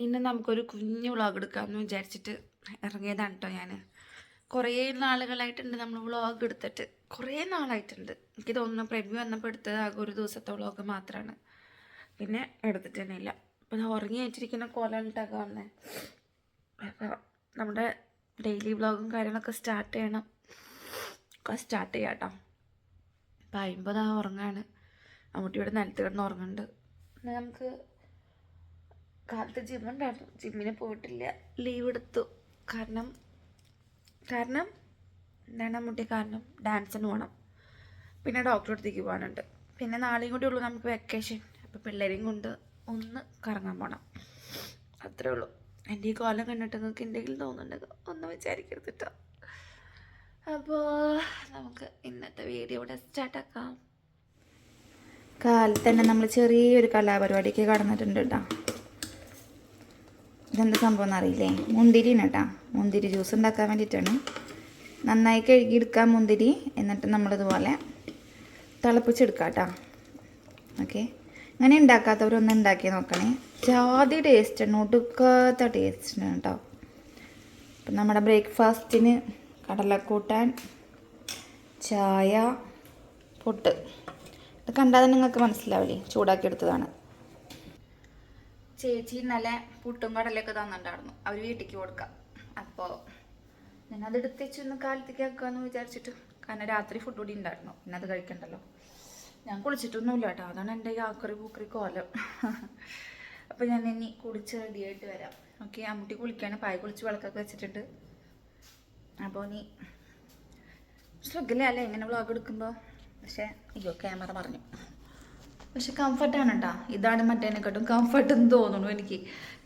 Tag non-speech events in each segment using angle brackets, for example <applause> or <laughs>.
ഇന്ന് നമുക്കൊരു കുഞ്ഞു വ്ളോഗ് എടുക്കാമെന്ന് വിചാരിച്ചിട്ട് ഇറങ്ങിയതാണ് കേട്ടോ ഞാൻ കുറേ നാളുകളായിട്ടുണ്ട് നമ്മൾ വ്ളോഗ് എടുത്തിട്ട്. കുറേ നാളായിട്ടുണ്ട്. എനിക്ക് തോന്നുന്നു പ്രവ്യൂ വന്നപ്പോൾ എടുത്തത് ആകെ ഒരു ദിവസത്തെ വ്ളോഗ് മാത്രമാണ് പിന്നെ എടുത്തിട്ട് തന്നെ ഇല്ല. അപ്പം ഉറങ്ങി വെച്ചിരിക്കുന്ന കോലാണ് വന്നേ. അപ്പോൾ നമ്മുടെ ഡെയിലി വ്ളോഗും കാര്യങ്ങളൊക്കെ സ്റ്റാർട്ട് ചെയ്യണം. ഒക്കെ സ്റ്റാർട്ട് ചെയ്യാം കേട്ടോ അപ്പം അമ്പതാ ഉറങ്ങാണ് ഇവിടെ നിലത്ത് കിടന്ന് ഉറങ്ങുന്നുണ്ട് നമുക്ക് കാലത്ത് ജിമ്മുണ്ടായിരുന്നു ജിമ്മിന് പോയിട്ടില്ല. ലീവ് എടുത്തു. കാരണം കാരണം എന്താണ് മുട്ടി കാരണം? ഡാൻസിന് പോകണം പിന്നെ ഡോക്ടറെ അടുത്തേക്ക് പോകാനുണ്ട്. പിന്നെ നാളെയും കൂടി ഉള്ളൂ നമുക്ക് വെക്കേഷൻ അപ്പോൾ പിള്ളേരെയും കൊണ്ട് ഒന്ന് കറങ്ങാൻ പോകണം അത്രേ ഉള്ളൂ. എന്റെ ഈ കോലം കണ്ടിട്ട് നിങ്ങൾക്ക് എന്തെങ്കിലും തോന്നുന്നുണ്ടെങ്കിൽ ഒന്ന് വിചാരിക്കരുത് കേട്ടോ അപ്പോൾ നമുക്ക് ഇന്നത്തെ വീഡിയോ ഇവിടെ സ്റ്റാർട്ടാക്കാം കാലത്ത് തന്നെ നമ്മൾ ചെറിയൊരു കലാപരിപാടിക്ക് കടന്നിട്ടുണ്ട് കേട്ടോ ഇതെന്താ സംഭവം എന്നറിയില്ലേ? മുന്തിരി കേട്ടോ. മുന്തിരി ജ്യൂസ് ഉണ്ടാക്കാൻ വേണ്ടിയിട്ടാണ്. നന്നായി കഴുകിയെടുക്കാം മുന്തിരി. എന്നിട്ട് നമ്മളിതുപോലെ തിളപ്പിച്ചെടുക്കാം കേട്ടോ. ഓക്കെ ഇങ്ങനെ ഉണ്ടാക്കാത്തവരൊന്നും ഉണ്ടാക്കി നോക്കണേ. ജാതി ടേസ്റ്റാണ് ഒടുക്കാത്ത ടേസ്റ്റാണ് കേട്ടോ. അപ്പം നമ്മുടെ ബ്രേക്ക്ഫാസ്റ്റിന് കടലക്കൂട്ടാൻ ചായ പുട്ട്. ഇത് കണ്ടാൽ നിങ്ങൾക്ക് മനസ്സിലാവില്ലേ? ചൂടാക്കി എടുത്തതാണ്. ചേച്ചി ഇന്നലെ പുട്ടും കടലൊക്കെ തന്നിട്ടുണ്ടായിരുന്നു. അവർ വീട്ടിലേക്ക് കൊടുക്കാം. അപ്പോൾ ഞാനത് എടുത്ത് വെച്ച് ഒന്ന് കാലത്തേക്ക് ആക്കാമെന്ന് വിചാരിച്ചിട്ട്. കാരണം രാത്രി ഫുഡ് കൂടി ഉണ്ടായിരുന്നു. പിന്നെ അത് കഴിക്കണ്ടല്ലോ. ഞാൻ കുളിച്ചിട്ടൊന്നുമില്ല കേട്ടോ. അതാണ് എന്റെ ആക്കറി പൂക്കറി കോലം. അപ്പോൾ ഞാൻ ഇനി കുളിച്ച് റെഡിയായിട്ട് വരാം. ഓക്കെ അമ്മൂട്ടി കുളിക്കാണ്. പായ കുളിച്ച് വിളക്കൊക്കെ വെച്ചിട്ടുണ്ട്. അപ്പോൾ നീ ശ്രദ്ധില്ല? അല്ലേ? എങ്ങനെ വ്ളോഗ് എടുക്കുമ്പോൾ പക്ഷേ അയ്യോ ക്യാമറ പറഞ്ഞു പക്ഷെ കംഫർട്ടാണ് കേട്ടോ ഇതാണ് മറ്റേനെക്കാട്ടും കംഫർട്ട് എന്ന് തോന്നുന്നു എനിക്ക്.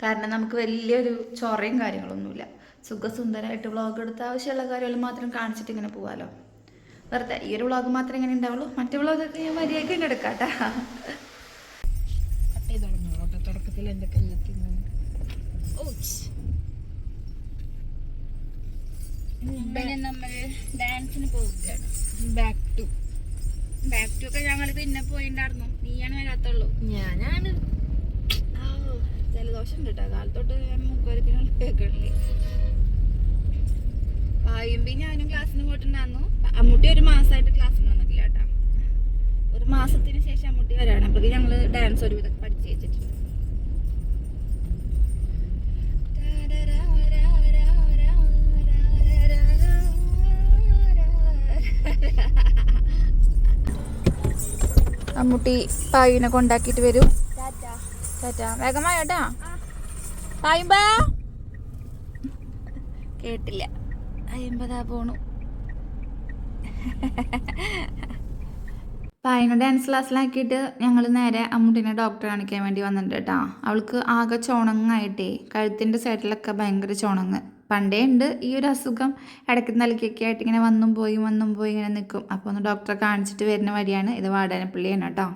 കാരണം നമുക്ക് വലിയൊരു ചൊറയും കാര്യങ്ങളൊന്നുമില്ല. സുഖസുന്ദരമായിട്ട് വ്ളോഗ് എടുത്ത ആവശ്യമുള്ള കാര്യങ്ങൾ മാത്രം കാണിച്ചിട്ട് ഇങ്ങനെ പോവാലോ? വെറുതെ ഈ ഒരു വ്ളോഗ് മാത്രമേ ഇങ്ങനെ ഉണ്ടാവുള്ളൂ. മറ്റു വ്ളോഗൊക്കെ ഞാൻ മര്യാദയ്ക്ക് തന്നെ എടുക്കാം കേട്ടാ തുടക്കത്തിൽ എന്റെ കല്ലെത്തി പിന്നെ നമ്മൾ ഡാൻസിന് പോവുകയാണ്. ബാക്ക് ടു ബാക്ക് ടു ഒക്കെ ഞങ്ങൾ പിന്നെ പോയിണ്ടായിരുന്നു നീയാണ് വരാത്തുള്ളൂ ഞാനാണ് ജലദോഷം ഉണ്ട് കേട്ടോ കാലത്തോട്ട് ഞാൻ മുക്കൊരുക്കിനുള്ള കേൾക്കണില്ലേ പായുമ്പി ഞാനും ക്ലാസ്സിന് പോയിട്ടുണ്ടായിരുന്നു അമ്മൂട്ടി ഒരു മാസമായിട്ട് ക്ലാസ്സിന് വന്നിട്ടില്ല കേട്ടോ ഒരു മാസത്തിന് ശേഷം അമ്മൂട്ടി വരാണ് അപ്പോഴേക്ക് ഞങ്ങൾ ഡാൻസ് ഒരു വിധം പഠിച്ചു വെച്ചിട്ടുണ്ട് അമ്മൂട്ടി പായുവിനെ കൊണ്ടാക്കിയിട്ട് വരും. വേഗമായോട്ടാ. പായുമ്പാ. കേട്ടില്ല. അയ്യമ്പതാ പോണു. പായന ഡാൻസ് ക്ലാസ്സിലാക്കിയിട്ട് ഞങ്ങൾ നേരെ അമ്മൂട്ടിനെ ഡോക്ടറെ കാണിക്കാൻ വേണ്ടി വന്നിട്ടുണ്ട് കേട്ടോ അവൾക്ക് ആകെ ചുണങ്ങായിട്ടേ. കഴുത്തിന്റെ സൈഡിലൊക്കെ ഭയങ്കര ചുണങ്ങ്. പണ്ടേ ഉണ്ട് ഈ ഒരു അസുഖം. ഇടയ്ക്ക് നൽകിയൊക്കെ ആയിട്ട് ഇങ്ങനെ വന്നും പോയി വന്നും പോയി ഇങ്ങനെ നിൽക്കും അപ്പോൾ ഒന്ന് ഡോക്ടറെ കാണിച്ചിട്ട് വരുന്ന വഴിയാണ് ഇത് വാടാനപ്പള്ളിയാണ് കേട്ടോ.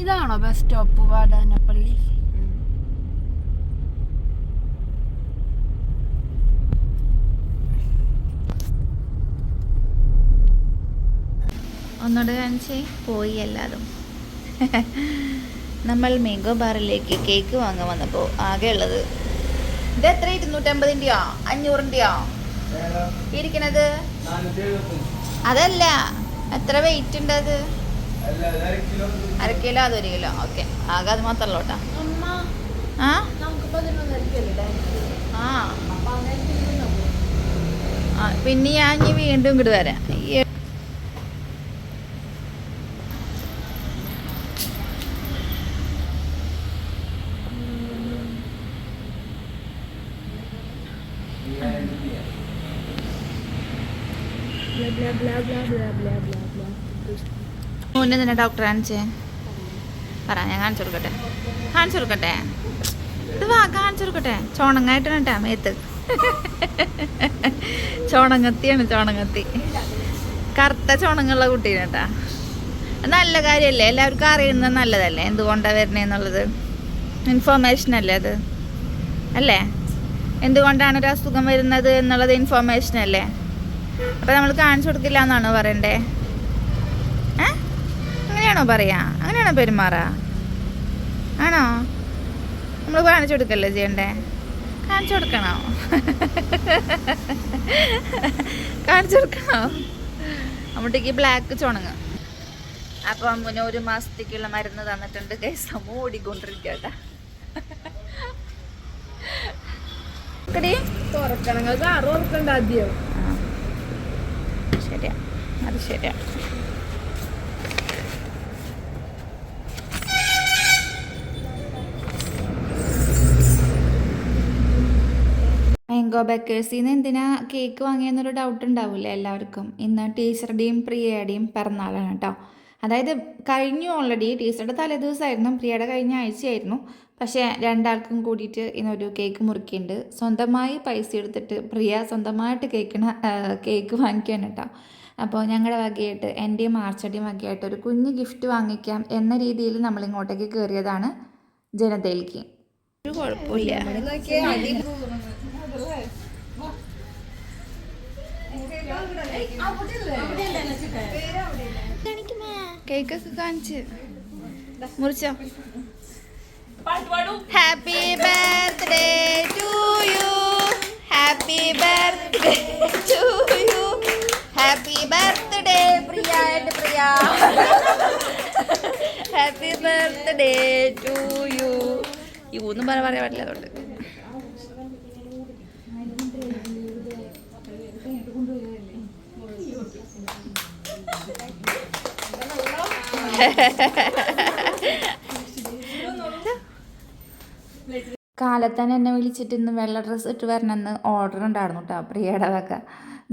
ഇതാണോ ബസ് സ്റ്റോപ്പ് വാടാനപ്പള്ളി? ഒന്നോട് കാണിച്ചേ. പോയി എല്ലാതും <laughs> നമ്മൾ മാംഗോ ബാറിലേക്ക് കേക്ക് വാങ്ങാൻ വന്നപ്പോൾ ആകെ ഉള്ളത്. ഇത് എത്ര? ഇരുന്നൂറ്റമ്പതിന്റെയോ അഞ്ഞൂറിന്റെയോ? ഇരിക്കണത്? അതല്ല. എത്ര വെയിറ്റ് ഉണ്ട് അത്? അര കിലോ അതൊരു കിലോ? ഓക്കെ ആകെ അത് മാത്രമല്ലോ കേട്ടോ. ആ, പിന്നെ ഞാൻ ഇനി വീണ്ടും ഇങ്ങോട്ട് വരാം ഈ മുന്നേ തന്നെ ഡോക്ടർ ചോണങ്ങത്തിയാണ് ചോണങ്ങത്തി. കറുത്ത ചോണങ്ങുള്ള കുട്ടീനെ കേട്ടാ നല്ല കാര്യമല്ലേ എല്ലാവർക്കും അറിയുന്നത് നല്ലതല്ലേ? എന്തുകൊണ്ടാണ് വരണേന്നുള്ളത് ഇൻഫോർമേഷൻ അല്ലേ അത്? അല്ലേ? എന്തുകൊണ്ടാണ് ഒരു അസുഖം വരുന്നത് എന്നുള്ളത് ഇൻഫോർമേഷൻ അല്ലേ? അപ്പം നമ്മൾ കാണിച്ചു കൊടുക്കില്ല എന്നാണോ പറയണ്ടേ? ഏ? അങ്ങനെയാണോ പറയാ? അങ്ങനെയാണോ പെരുമാറാ? ആണോ? നമ്മൾ കാണിച്ചു കൊടുക്കല്ലേ ചെയ്യണ്ടേ? കാണിച്ചു കൊടുക്കണോ? കാണിച്ചു കൊടുക്കണോ? അമ്മൂട്ടിക്ക് ബ്ലാക്ക് ചുണങ്ങ്. അപ്പൊ അമ്മുന് ഒരു മാസത്തേക്കുള്ള മരുന്ന് തന്നിട്ടുണ്ട്. കേസ് അമ്മ ഓടിക്കൊണ്ടിരിക്കട്ടെ തുറക്കണങ്ങൾ കാറ് തുറക്കണ്ട ആദ്യം. ശരിയാ അത് ശരിയാ. മാംഗോ ബേക്കേഴ്സിൽ നിന്ന് എന്തിനാ കേക്ക് വാങ്ങിയെന്നൊരു ഡൗട്ട് ഉണ്ടാവില്ലേ എല്ലാവർക്കും. ഇന്ന് ടീച്ചറുടെയും പ്രിയയുടെയും പിറന്നാളാണ് കേട്ടോ അതായത് കഴിഞ്ഞു ഓൾറെഡി ടീച്ചറുടെ തലേദിവസമായിരുന്നു പ്രിയയുടെ കഴിഞ്ഞ ആഴ്ചയായിരുന്നു. പക്ഷേ രണ്ടാൾക്കും കൂടിയിട്ട് ഇന്നൊരു കേക്ക് മുറിക്കുന്നുണ്ട് സ്വന്തമായി പൈസ എടുത്തിട്ട് പ്രിയ സ്വന്തമായിട്ട് കേക്കിന് കേക്ക് വാങ്ങിക്കാൻ കേട്ടോ. അപ്പോൾ ഞങ്ങളുടെ വകയായിട്ട് എന്റെയും മാർച്ചടിയും വകയായിട്ട് ഒരു കുഞ്ഞ് ഗിഫ്റ്റ് വാങ്ങിക്കാം എന്ന രീതിയിൽ നമ്മൾ ഇങ്ങോട്ടേക്ക് കയറിയതാണ് ജനതയിലേക്ക്. ഒരു കുഴപ്പമില്ല. കേക്കൊക്കെ കാണിച്ച്. മുറിച്ചോ? Happy birthday to you happy birthday to you happy birthday പ്രിയ എന്റെ പ്രിയ ഹാപ്പി ബർത്ത്ഡേ ടു യു ഈ ഒന്നും പറയാൻ പറയാൻ പറ്റില്ല അതുകൊണ്ട്. കാലത്തന്നെ എന്നെ വിളിച്ചിട്ട് ഇന്ന് വെള്ള ഡ്രസ്സ് ഇട്ട് വരണമെന്ന് ഓർഡർ ഉണ്ടായിരുന്നു കേട്ടോ പ്രിയയുടെ വക.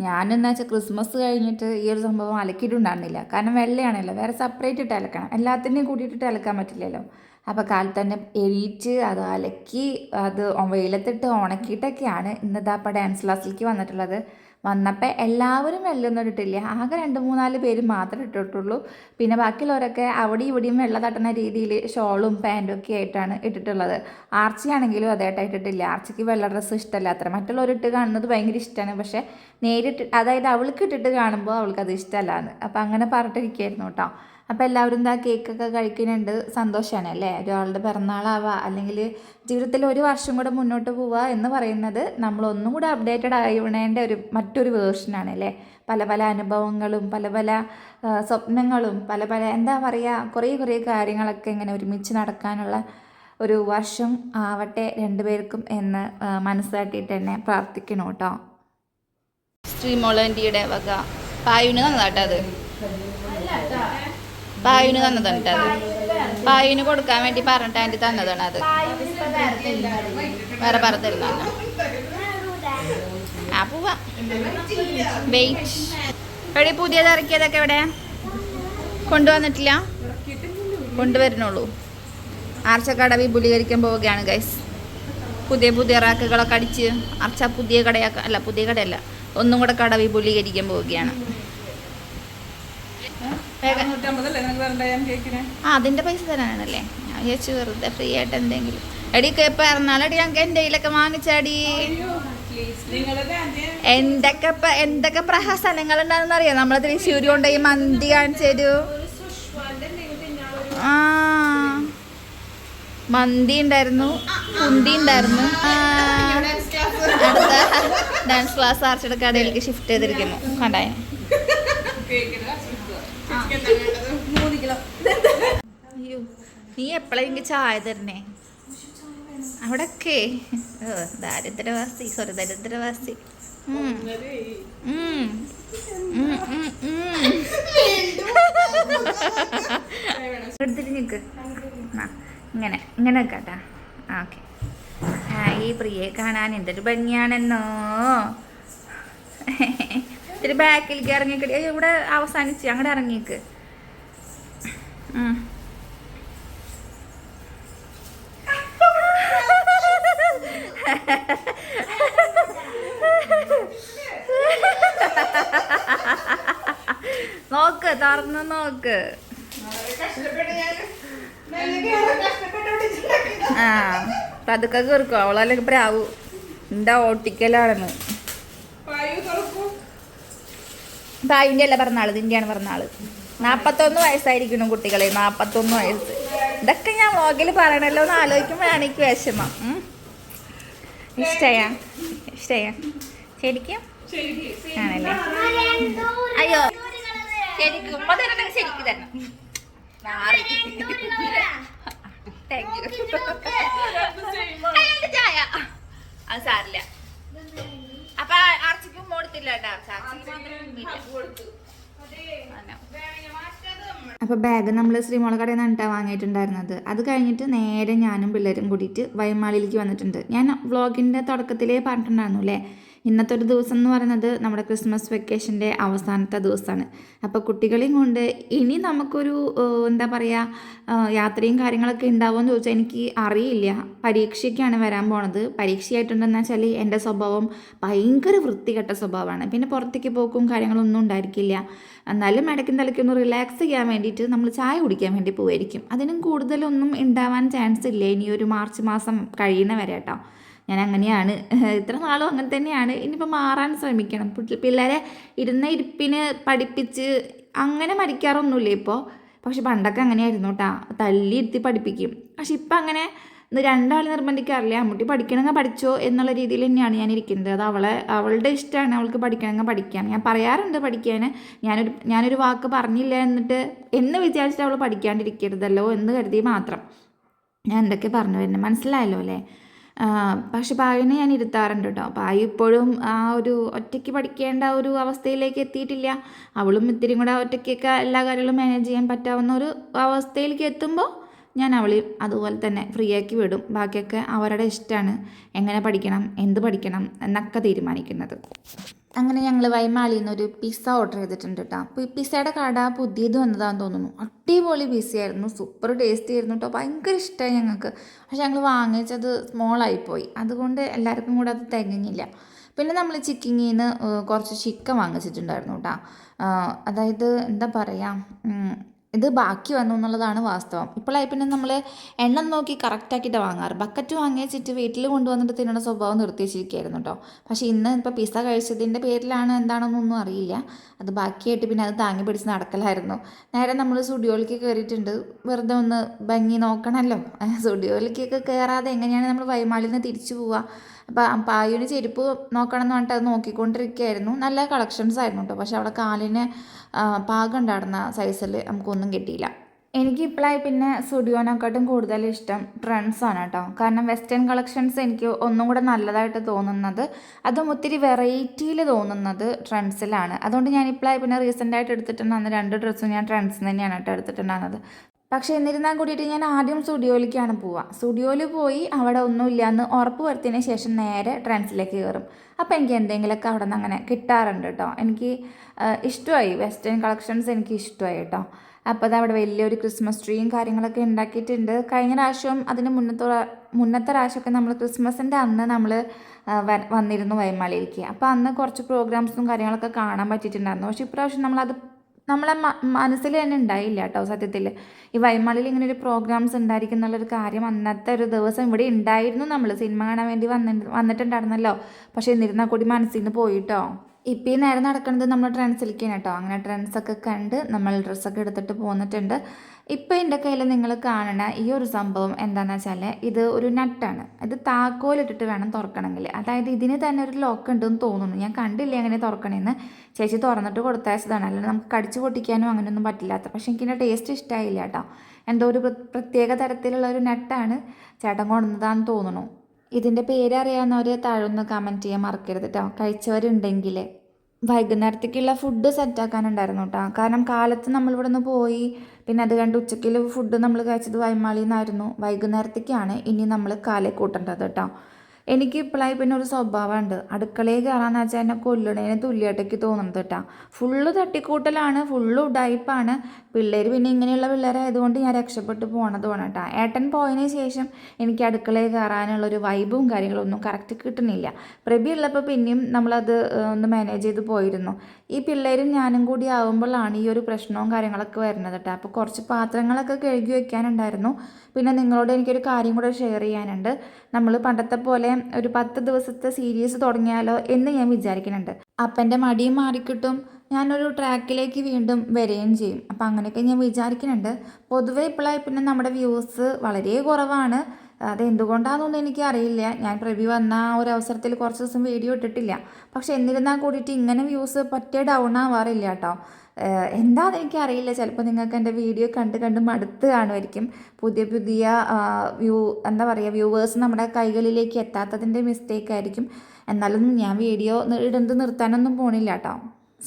ഞാനെന്ന് വെച്ചാൽ ക്രിസ്മസ് കഴിഞ്ഞിട്ട് ഈ ഒരു സംഭവം അലക്കിയിട്ടുണ്ടായിരുന്നില്ല. കാരണം വെള്ളയാണല്ലോ വേറെ സെപ്പറേറ്റ് ഇട്ട് അലക്കണം. എല്ലാത്തിന്റെയും കൂട്ടിയിട്ടിട്ട് അലക്കാൻ പറ്റില്ലല്ലോ. അപ്പോൾ കാലത്ത് തന്നെ എഴുതിച്ച് അത് അലക്കി അത് വെയിലത്തിട്ട് ഉണക്കിയിട്ടൊക്കെയാണ് ഇന്നതാപ്പോൾ ഡാൻസ് ക്ലാസ്സിലേക്ക് വന്നിട്ടുള്ളത്. വന്നപ്പോൾ എല്ലാവരും വെള്ളമൊന്നും ഇട്ടിട്ടില്ല ആകെ രണ്ട് മൂന്നാൽ പേര് മാത്രമേ ഇട്ടിട്ടുള്ളൂ. പിന്നെ ബാക്കിയുള്ളവരൊക്കെ അവിടെ ഇവിടെയും വെള്ളം തട്ടുന്ന രീതിയിൽ ഷോളും പാന്റും ഒക്കെ ആയിട്ടാണ് ഇട്ടിട്ടുള്ളത്. ആർച്ചിയാണെങ്കിലും അതേട്ടാ ഇട്ടിട്ടില്ല. ആർച്ചിക്ക് വെള്ള ഡ്രസ്സ് ഇഷ്ടമല്ല അത്ര. മറ്റുള്ളവർ ഇട്ട് കാണുന്നത് ഭയങ്കര ഇഷ്ടമാണ് പക്ഷേ നേരിട്ട് അതായത് അവൾക്ക് ഇട്ടിട്ട് കാണുമ്പോൾ അവൾക്ക് അത് ഇഷ്ടമല്ല എന്ന് അപ്പം അങ്ങനെ പറഞ്ഞിട്ടിരിക്കുകയായിരുന്നു കേട്ടോ. അപ്പോൾ എല്ലാവരും എന്താ കേക്കൊക്കെ കഴിക്കുന്നുണ്ട്. സന്തോഷമാണ് അല്ലേ? ഒരാളുടെ പിറന്നാളാവുക അല്ലെങ്കിൽ ജീവിതത്തിൽ ഒരു വർഷം കൂടെ മുന്നോട്ട് പോവുക എന്ന് പറയുന്നത് നമ്മൾ ഒന്നും കൂടെ അപ്ഡേറ്റഡ് ആയിണേണ്ട ഒരു മറ്റൊരു വേർഷനാണ് അല്ലേ? പല പല അനുഭവങ്ങളും പല പല സ്വപ്നങ്ങളും പല പല എന്താ പറയുക കുറേ കുറേ കാര്യങ്ങളൊക്കെ ഇങ്ങനെ ഒരുമിച്ച് നടക്കാനുള്ള ഒരു വർഷം ആവട്ടെ രണ്ടുപേർക്കും എന്ന് മനസ്സിലാക്കിയിട്ട് തന്നെ പ്രാർത്ഥിക്കണം കേട്ടോ ശ്രീമോളന്റിയുടെ വക. പായുന് നന്നാട്ടത് അത്? പായുന് തന്നതാണ് അത്. പായുന് കൊടുക്കാൻ വേണ്ടി പറഞ്ഞിട്ട് ആന്റി തന്നതാണ് അത്. വേറെ പറഞ്ഞിരുന്ന? എവിടെ പുതിയത് ഇറക്കിയതൊക്കെ എവിടെ? കൊണ്ടുവന്നിട്ടില്ല. കൊണ്ടുവരുന്നുള്ളൂ. ആർച്ചക്കട വിപുലീകരിക്കാൻ പോവുകയാണ് ഗൈസ് പുതിയ പുതിയ റാക്കുകളൊക്കെ അടിച്ച് അർച്ച പുതിയ കടയാക്ക അല്ല പുതിയ കടയല്ല. ഒന്നും കൂടെ കട വിപുലീകരിക്കാൻ പോവുകയാണ്. അതിന്റെ പൈസ തരാനാണല്ലേ? ഞാൻ ചേച്ചി വെറുതെ ഫ്രീ ആയിട്ട് എന്തെങ്കിലും. എടി ഇപ്പൊ ഇറന്നാളടി ഞങ്ങൾക്ക് എന്റെ കയ്യിലൊക്കെ വാങ്ങിച്ചാടി എന്തൊക്കെ എന്തൊക്കെ പ്രഹസനങ്ങൾ ഉണ്ടാകുന്ന അറിയാം? നമ്മളെ തൃശ്ശൂർ ഈ മന്തി കാണിച്ചു ആ. മന്തി ഉണ്ടായിരുന്നു കുന്തി ഉണ്ടായിരുന്നു. അടുത്ത ഡാൻസ് ക്ലാസ് ആർച്ചയുടെ കടയിലേക്ക് ഷിഫ്റ്റ് ചെയ്തിരിക്കുന്നു. <laughs> നീ എപ്പോഴെങ്കിൽ ചായ തരണേ? അവിടൊക്കെ. ഓ ദാരിദ്ര്യവാസി സോറി ദരിദ്രവാസി ഇങ്ങനെ ഇങ്ങനെ കേട്ടാ. ആ ഓക്കെ. ഈ പ്രിയെ കാണാൻ എന്തൊരു ഭംഗിയാണെന്നോ. <laughs> ഇത്തിരി ബാക്കിലേക്ക് ഇറങ്ങിക്കടി. ഇവിടെ അവസാനിച്ച്. അങ്ങോട്ട് ഇറങ്ങിക്ക്. നോക്ക് തുറന്ന് നോക്ക്. ആ പതുക്കെ കീർക്കും അവളല്ലെങ്കിൽ പ്രാവൂ. എന്താ ഓട്ടിക്കലാണെന്ന്. തായിന്റെ അല്ല പറഞ്ഞാൾ ഇതിന്റെയാണ് പറഞ്ഞാൾ നാൽപ്പത്തൊന്ന് വയസ്സായിരിക്കണം കുട്ടികളെ നാൽപ്പത്തൊന്ന് വയസ്സ്. ഇതൊക്കെ ഞാൻ വ്ളോഗിൽ പറയണല്ലോ എന്ന് ആലോചിക്കുമ്പോഴാണ് എനിക്ക് വിഷമം. ഇഷ്ടയാ? ഇഷ്ടയാ? ശരിക്കും? ആണല്ലേ? അയ്യോ. ശരിക്കും. ഉമ്മ തരണം ശരിക്കും തരണം. താങ്ക് യു അത് സാരില്ല. അപ്പൊ ആർച്ചിക്കും കൊടുത്തില്ല കേട്ടോ. അപ്പോൾ ബാഗ് നമ്മൾ ശ്രീമോള കടയിൽ നിന്ന് നിന്നാണ് വാങ്ങിയിട്ടുണ്ടായിരുന്നത്. അത് കഴിഞ്ഞിട്ട് നേരെ ഞാനും പിള്ളേരും കൂടിയിട്ട് വൈമാളിയിലേക്ക് വന്നിട്ടുണ്ട്. ഞാൻ വ്ളോഗിന്റെ തുടക്കത്തിലേ പറഞ്ഞിട്ടുണ്ടായിരുന്നു അല്ലേ ഇന്നത്തെ ഒരു ദിവസം എന്ന് പറയുന്നത് നമ്മുടെ ക്രിസ്മസ് വെക്കേഷന്റെ അവസാനത്തെ ദിവസമാണ്. അപ്പോൾ കുട്ടികളെയും കൊണ്ട് ഇനി നമുക്കൊരു എന്താ പറയുക യാത്രയും കാര്യങ്ങളൊക്കെ ഉണ്ടാവുമെന്ന് ചോദിച്ചാൽ എനിക്ക് അറിയില്ല. പരീക്ഷയ്ക്കാണ് വരാൻ പോണത്. പരീക്ഷയായിട്ടുണ്ടെന്ന് വെച്ചാൽ എന്റെ സ്വഭാവം ഭയങ്കര വൃത്തികെട്ട സ്വഭാവമാണ്. പിന്നെ പുറത്തേക്ക് പോക്കും കാര്യങ്ങളൊന്നും ഉണ്ടായിരിക്കില്ല. എന്നാലും ഇടയ്ക്കും തലയ്ക്കൊന്ന് റിലാക്സ് ചെയ്യാൻ വേണ്ടിയിട്ട് നമ്മൾ ചായ കുടിക്കാൻ വേണ്ടി പോയിരിക്കും അതിനും കൂടുതലൊന്നും ഉണ്ടാവാൻ ചാൻസ് ഇല്ല. ഇനി ഒരു മാർച്ച് മാസം കഴിയുന്ന വരെ കേട്ടോ. ഞാൻ അങ്ങനെയാണ് <laughs> ഇത്ര നാളും അങ്ങനെ തന്നെയാണ്. ഇനിയിപ്പോൾ മാറാൻ ശ്രമിക്കണം. പിള്ളേരെ ഇരുന്ന ഇരിപ്പിന് പഠിപ്പിച്ച് അങ്ങനെ മരിക്കാറൊന്നുമില്ല ഇപ്പോൾ പക്ഷെ പണ്ടൊക്കെ അങ്ങനെയായിരുന്നു കേട്ടോ തല്ലി ഇരുത്തി പഠിപ്പിക്കും. പക്ഷെ ഇപ്പം അങ്ങനെ രണ്ടാൾ നിർബന്ധിക്കാറില്ല? അമ്മൂട്ടി പഠിക്കണമെങ്കിൽ പഠിച്ചോ എന്നുള്ള രീതിയിൽ തന്നെയാണ് ഞാൻ ഇരിക്കുന്നത് അത് അവളെ അവളുടെ ഇഷ്ടമാണ് അവൾക്ക് പഠിക്കണമെങ്കിൽ പഠിക്കാൻ. ഞാൻ പറയാറുണ്ട് പഠിക്കാൻ. ഞാനൊരു ഞാനൊരു വാക്ക് പറഞ്ഞില്ല എന്നിട്ട് എന്ന് വിചാരിച്ചിട്ട് അവൾ പഠിക്കാണ്ടിരിക്കരുതല്ലോ എന്ന് കരുതി മാത്രം. ഞാൻ എന്തൊക്കെ പറഞ്ഞു വരുന്നത്? മനസ്സിലായല്ലോ അല്ലേ? പക്ഷെ പായുവിനെ ഞാൻ ഇരുത്താറുണ്ട് കേട്ടോ. പായു ഇപ്പോഴും ആ ഒരു ഒറ്റയ്ക്ക് പഠിക്കേണ്ട ഒരു അവസ്ഥയിലേക്ക് എത്തിയിട്ടില്ല. അവളും ഇത്തിരി കൂടെ ഒറ്റയ്ക്കൊക്കെ എല്ലാ കാര്യങ്ങളും മാനേജ് ചെയ്യാൻ പറ്റാവുന്ന ഒരു അവസ്ഥയിലേക്ക് എത്തുമ്പോൾ ഞാൻ അവളെയും അതുപോലെ തന്നെ ഫ്രീ ആക്കി വിടും. ബാക്കിയൊക്കെ അവരുടെ ഇഷ്ടമാണ് എങ്ങനെ പഠിക്കണം എന്ത് പഠിക്കണം എന്നൊക്കെ തീരുമാനിക്കുന്നത്. അങ്ങനെ ഞങ്ങൾ വൈമാളിയിൽ നിന്ന് ഒരു പിസ്സ ഓർഡർ ചെയ്തിട്ടുണ്ട് കേട്ടോ അപ്പോൾ ഈ പിസ്സയുടെ കട പുതിയത് വന്നതാന്ന് തോന്നുന്നു. അടിപൊളി പിസ്സ ആയിരുന്നു. സൂപ്പർ ടേസ്റ്റി ആയിരുന്നു കേട്ടോ ഭയങ്കര ഇഷ്ടമായി ഞങ്ങൾക്ക്. പക്ഷെ ഞങ്ങൾ വാങ്ങിച്ചത് സ്മോളായിപ്പോയി അതുകൊണ്ട് എല്ലാവർക്കും കൂടെ അത് തികഞ്ഞില്ല. പിന്നെ നമ്മൾ ചിക്കിങ്ങിൽ നിന്ന് കുറച്ച് ചിക്കൻ വാങ്ങിച്ചിട്ടുണ്ടായിരുന്നു കേട്ടോ അതായത് എന്താ പറയുക ഇത് ബാക്കി വന്നു എന്നുള്ളതാണ് വാസ്തവം. ഇപ്പോഴായി പിന്നെ നമ്മൾ എണ്ണം നോക്കി കറക്റ്റാക്കിയിട്ട് വാങ്ങാറ്. ബക്കറ്റ് വാങ്ങിച്ചിട്ട് വീട്ടിൽ കൊണ്ടുവന്നിട്ട് തിന്നണ സ്വഭാവം നിർത്തി വെച്ചിരിക്കുകയായിരുന്നു കേട്ടോ പക്ഷേ ഇന്ന് ഇപ്പോൾ പിസ്സ കഴിച്ചതിന്റെ പേരിലാണ് എന്താണെന്നൊന്നും അറിയില്ല. അത് ബാക്കിയായിട്ട് പിന്നെ അത് താങ്ങി പിടിച്ച് നടക്കലായിരുന്നു. നേരെ നമ്മൾ സ്റ്റുഡിയോയിലേക്ക് കയറിയിട്ടുണ്ട് വെറുതെ ഒന്ന് ഭംഗി നോക്കണമല്ലോ <laughs> സ്റ്റുഡിയോയിലേക്കൊക്കെ കയറാതെ എങ്ങനെയാണ് നമ്മൾ വൈമാളിൽ നിന്ന് തിരിച്ചു പോവുക അപ്പം പായുവിന് ചെരുപ്പ് നോക്കണം എന്ന് പറഞ്ഞിട്ട് അത് നോക്കിക്കൊണ്ടിരിക്കുകയായിരുന്നു. നല്ല കളക്ഷൻസ് ആയിരുന്നു കേട്ടോ പക്ഷെ അവിടെ കാലിന് പാകം ഉണ്ടായിരുന്ന സൈസിൽ നമുക്കൊന്നും കിട്ടിയില്ല. എനിക്ക് ഇപ്പോഴായി പിന്നെ സ്റ്റുഡിയോനെക്കാട്ടും കൂടുതൽ ഇഷ്ടം ട്രെൻഡ്സ് ആണ് കേട്ടോ കാരണം വെസ്റ്റേൺ കളക്ഷൻസ് എനിക്ക് ഒന്നും കൂടെ നല്ലതായിട്ട് തോന്നുന്നത് അതും ഒത്തിരി വെറൈറ്റിയിൽ തോന്നുന്നത് ട്രെൻഡ്സിലാണ് അതുകൊണ്ട് ഞാൻ ഇപ്പോഴായി പിന്നെ റീസെന്റ് ആയിട്ട് എടുത്തിട്ടുണ്ടായിരുന്ന രണ്ട് ഡ്രസ്സും ഞാൻ ട്രെൻഡ്സ് തന്നെയാണ് കേട്ടോ എടുത്തിട്ടുണ്ടായിരുന്നത്. പക്ഷേ എന്നിരുന്നാൽ കൂടിയിട്ട് ഞാൻ ആദ്യം സ്റ്റുഡിയോയിലേക്കാണ് പോവുക. സ്റ്റുഡിയോയിൽ പോയി അവിടെ ഒന്നുമില്ല എന്ന് ഉറപ്പ് വരുത്തിയതിന് ശേഷം നേരെ ട്രെൻഡ്സിലേക്ക് കയറും. അപ്പോൾ എനിക്ക് എന്തെങ്കിലുമൊക്കെ അവിടെ നിന്ന് അങ്ങനെ കിട്ടാറുണ്ട് കേട്ടോ. എനിക്ക് ഇഷ്ടമായി. വെസ്റ്റേൺ കളക്ഷൻസ് എനിക്ക് ഇഷ്ടമായി കേട്ടോ. അപ്പോൾ അത് അവിടെ വലിയൊരു ക്രിസ്മസ് ട്രീയും കാര്യങ്ങളൊക്കെ ഉണ്ടാക്കിയിട്ടുണ്ട്. കഴിഞ്ഞ പ്രാവശ്യം അതിന് മുന്നത്തെ മുന്നത്തെ പ്രാവശ്യമൊക്കെ നമ്മൾ ക്രിസ്മസിന്റെ അന്ന് നമ്മൾ വന്നിരുന്നു വൈമാളിയിലേക്ക് അപ്പോൾ അന്ന് കുറച്ച് പ്രോഗ്രാംസും കാര്യങ്ങളൊക്കെ കാണാൻ പറ്റിയിട്ടുണ്ടായിരുന്നു. പക്ഷേ ഇപ്രാവശ്യം നമ്മളത് നമ്മളെ മനസ്സിൽ തന്നെ ഉണ്ടായില്ല കേട്ടോ സത്യത്തിൽ. ഈ വൈമാളിയിൽ ഇങ്ങനെ ഒരു പ്രോഗ്രാംസ് ഉണ്ടായിരിക്കും എന്നുള്ളൊരു കാര്യം അന്നത്തെ ഒരു ദിവസം ഇവിടെ ഉണ്ടായിരുന്നു നമ്മൾ. സിനിമ കാണാൻ വേണ്ടി വന്ന വന്നിട്ടുണ്ടായിരുന്നല്ലോ. പക്ഷേ എന്നിരുന്നാൽ കൂടി മനസ്സിൽ നിന്ന് പോയിട്ടോ. ഇപ്പം ഈ നേരെ നടക്കുന്നത് നമ്മൾ ട്രെൻഡ്സിലേക്കാണ് കേട്ടോ. അങ്ങനെ ട്രെൻഡ്സൊക്കെ കണ്ട് നമ്മൾ ഡ്രസ്സൊക്കെ എടുത്തിട്ട് പോന്നിട്ടുണ്ട്. ഇപ്പം എന്റെ കയ്യിൽ നിങ്ങൾ കാണുന്ന ഈ ഒരു സംഭവം എന്താണെന്ന് വെച്ചാൽ ഇത് ഒരു നട്ടാണ്. ഇത് താക്കോലിട്ടിട്ട് വേണം തുറക്കണമെങ്കിൽ അതായത് ഇതിന് തന്നെ ഒരു ലോക്ക് ഉണ്ടെന്ന് തോന്നുന്നു. ഞാൻ കണ്ടില്ല എങ്ങനെ തുറക്കണമെന്ന് ചേച്ചി തുറന്നിട്ട് കൊടുത്തയച്ചതാണ്. അല്ലാതെ നമുക്ക് കടിച്ചു പൊട്ടിക്കാനും അങ്ങനെയൊന്നും പറ്റില്ലാത്ത. പക്ഷേ എനിക്കിന്റെ ടേസ്റ്റ് ഇഷ്ടമായില്ല കേട്ടോ. എന്തോ ഒരു പ്രത്യേക തരത്തിലുള്ള ഒരു നട്ടാണ് ചേട്ടൻ കൊണ്ടുവന്നതാണെന്ന് തോന്നുന്നു. ഇതിന്റെ പേരറിയാവുന്നവർ താഴൊന്ന് കമന്റ് ചെയ്യാൻ മറക്കരുത് കേട്ടോ. കഴിച്ചവരുണ്ടെങ്കിൽ വൈകുന്നേരത്തേക്കുള്ള ഫുഡ് സെറ്റാക്കാനുണ്ടായിരുന്നു കേട്ടോ കാരണം കാലത്ത് നമ്മളിവിടെ നിന്ന് പോയി പിന്നെ അത് കണ്ട് ഉച്ചയ്ക്കുള്ള ഫുഡ് നമ്മൾ കഴിച്ചത് വൈമാളിയിൽ നിന്നായിരുന്നു വൈകുന്നേരത്തേക്കാണ് ഇനി നമ്മൾ കാലെ കൂട്ടേണ്ടത് കേട്ടോ എനിക്ക് ഇപ്പോഴായി പിന്നെ ഒരു സ്വഭാവമുണ്ട്. അടുക്കളയിൽ കയറാന്ന് വെച്ചാൽ എന്നെ കൊല്ലണേനെ തുല്യട്ടേക്ക് തോന്നുന്നത് കേട്ടോ ഫുള്ള് തട്ടിക്കൂട്ടലാണ് ഫുള്ള് ഉടായിപ്പാണ്. പിള്ളേർ പിന്നെ ഇങ്ങനെയുള്ള പിള്ളേരായതുകൊണ്ട് ഞാൻ രക്ഷപ്പെട്ട് പോണതുമാണ് കേട്ടോ ഏട്ടൻ പോയതിന് ശേഷം എനിക്ക് അടുക്കളയിൽ കയറാനുള്ള ഒരു വൈബും കാര്യങ്ങളൊന്നും കറക്റ്റ് കിട്ടുന്നില്ല. പ്രഭി ഉള്ളപ്പോൾ പിന്നെയും നമ്മളത് ഒന്ന് മാനേജ് ചെയ്ത് പോയിരുന്നു. ഈ പിള്ളേരും ഞാനും കൂടി ആവുമ്പോഴാണ് ഈ ഒരു പ്രശ്നവും കാര്യങ്ങളൊക്കെ വരുന്നത് കേട്ടോ അപ്പോൾ കുറച്ച് പാത്രങ്ങളൊക്കെ കഴുകി വയ്ക്കാനുണ്ടായിരുന്നു പിന്നെ നിങ്ങളോട് എനിക്കൊരു കാര്യം കൂടെ ഷെയർ ചെയ്യാനുണ്ട്. നമ്മൾ പണ്ടത്തെ പോലെ ഒരു പത്ത് ദിവസത്തെ സീരീസ് തുടങ്ങിയാലോ എന്ന് ഞാൻ വിചാരിക്കുന്നുണ്ട്. അപ്പന്റെ മടിയും മാറിക്കിട്ടും. ഞാനൊരു ട്രാക്കിലേക്ക് വീണ്ടും വരികയും ചെയ്യും. അപ്പോൾ അങ്ങനെയൊക്കെ ഞാൻ വിചാരിക്കുന്നുണ്ട്. പൊതുവേ ഇപ്പോഴായി പിന്നെ നമ്മുടെ വ്യൂസ് വളരെ കുറവാണ്. അത് എന്തുകൊണ്ടാണെന്നൊന്നും എനിക്ക് അറിയില്ല ഞാൻ പ്രവി വന്ന ആ ഒരു അവസരത്തിൽ കുറച്ച് ദിവസം വീഡിയോ ഇട്ടിട്ടില്ല. പക്ഷെ എന്നിരുന്നാൽ കൂടിയിട്ട് ഇങ്ങനെ വ്യൂസ് പറ്റേ ഡൗൺ ആവാറില്ല കേട്ടോ എന്താണെന്ന് എനിക്കറിയില്ല. ചിലപ്പോൾ നിങ്ങൾക്ക് എന്റെ വീഡിയോ കണ്ട് കണ്ട് മടുത്ത് കാണുമായിരിക്കും. പുതിയ പുതിയ വ്യൂ എന്താ പറയുക വ്യൂവേഴ്സ് നമ്മുടെ കൈകളിലേക്ക് എത്താത്തതിന്റെ മിസ്റ്റേക്ക് ആയിരിക്കും. എന്നാലും ഞാൻ വീഡിയോ ഇടുന്നത് നിർത്താനൊന്നും പോണില്ല കേട്ടോ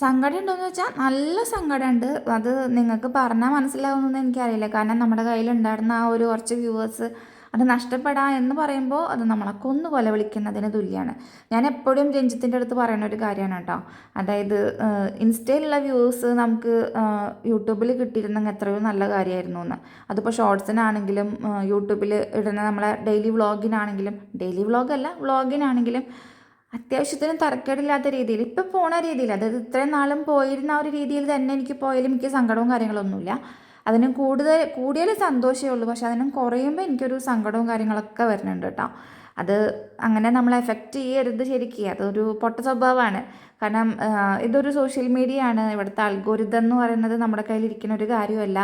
സങ്കടം ഉണ്ടോയെന്ന് വെച്ചാൽ നല്ല സങ്കടമുണ്ട് അത് നിങ്ങൾക്ക് പറഞ്ഞാൽ മനസ്സിലാവുന്നതെന്ന് എനിക്കറിയില്ല. കാരണം നമ്മുടെ കയ്യിലുണ്ടായിരുന്ന ആ ഒരു കുറച്ച് വ്യൂവേഴ്സ് അത് നഷ്ടപ്പെടാ എന്ന് പറയുമ്പോൾ അത് നമ്മളെ കൊന്നു പോലെ വിളിക്കുന്നതിന് തുല്യമാണ് ഞാൻ എപ്പോഴും രഞ്ജിത്തിന്റെ അടുത്ത് പറയുന്ന ഒരു കാര്യമാണ് കേട്ടോ. അതായത് ഇൻസ്റ്റയിലുള്ള വ്യൂസ് നമുക്ക് യൂട്യൂബിൽ കിട്ടിയിരുന്നെങ്കിൽ എത്രയോ നല്ല കാര്യമായിരുന്നു എന്ന് അതിപ്പോൾ ഷോർട്സിനാണെങ്കിലും യൂട്യൂബിൽ ഇടുന്ന നമ്മളെ ഡെയിലി വ്ളോഗിനാണെങ്കിലും ഡെയിലി വ്ളോഗല്ല വ്ളോഗിനാണെങ്കിലും അത്യാവശ്യത്തിന് തരക്കേടില്ലാത്ത രീതിയിൽ. ഇപ്പം പോണ രീതിയിൽ അതായത് ഇത്രയും നാളും പോയിരുന്ന ഒരു രീതിയിൽ തന്നെ എനിക്ക് പോയാലും എനിക്ക് സങ്കടവും കാര്യങ്ങളൊന്നുമില്ല. അതിനും കൂടുതൽ കൂടിയാൽ സന്തോഷമേ ഉള്ളൂ. പക്ഷെ അതിനും കുറയുമ്പോൾ എനിക്കൊരു സങ്കടവും കാര്യങ്ങളൊക്കെ വരുന്നുണ്ട് കേട്ടോ. അത് അങ്ങനെ നമ്മളെ എഫക്റ്റ് ചെയ്യരുത് ശരിക്കും. അതൊരു പൊട്ട സ്വഭാവമാണ്. കാരണം ഇതൊരു സോഷ്യൽ മീഡിയ ആണ് ഇവിടുത്തെ അൽഗോരിതം എന്ന് പറയുന്നത് നമ്മുടെ കയ്യിലിരിക്കുന്ന ഒരു കാര്യമല്ല.